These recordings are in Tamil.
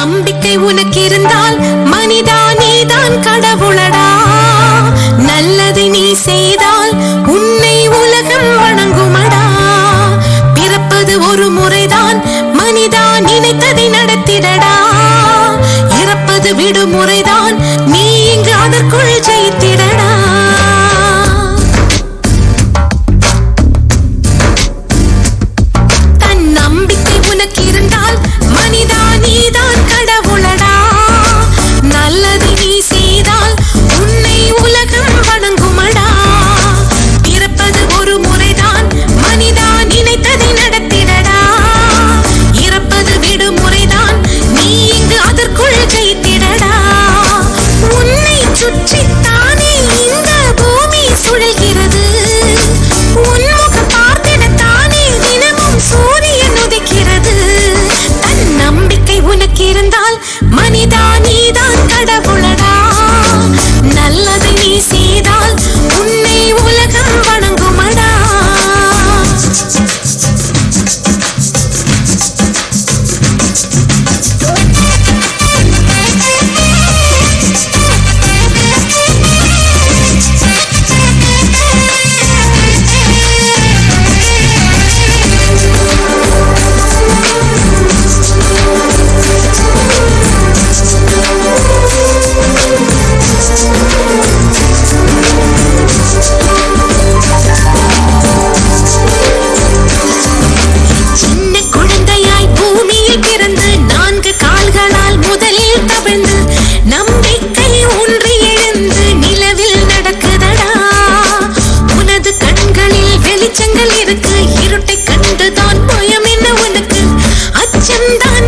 நம்பிக்கை உனக்கு இருந்தால் மனிதா நீதான் கடவுளடா. நல்லதை நீ செய்தால் உன்னை உலகம் வணங்குமடா. பிறப்பது ஒரு முறைதான் மனிதா நினைத்தது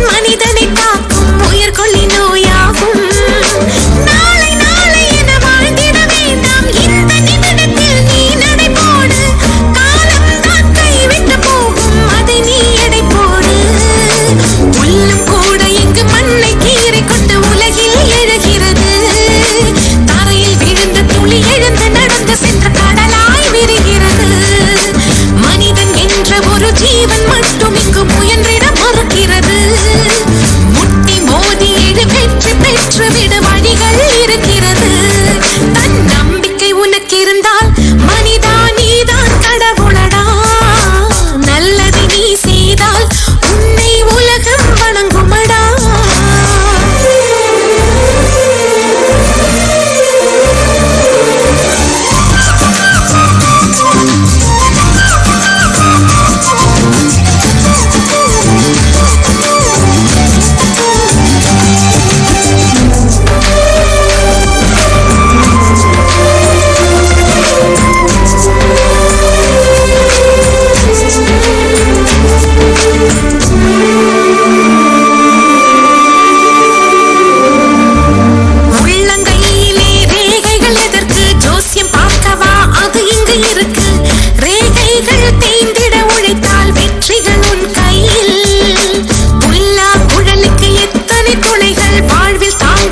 money, then.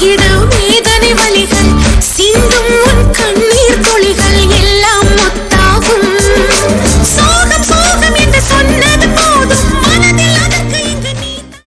기대.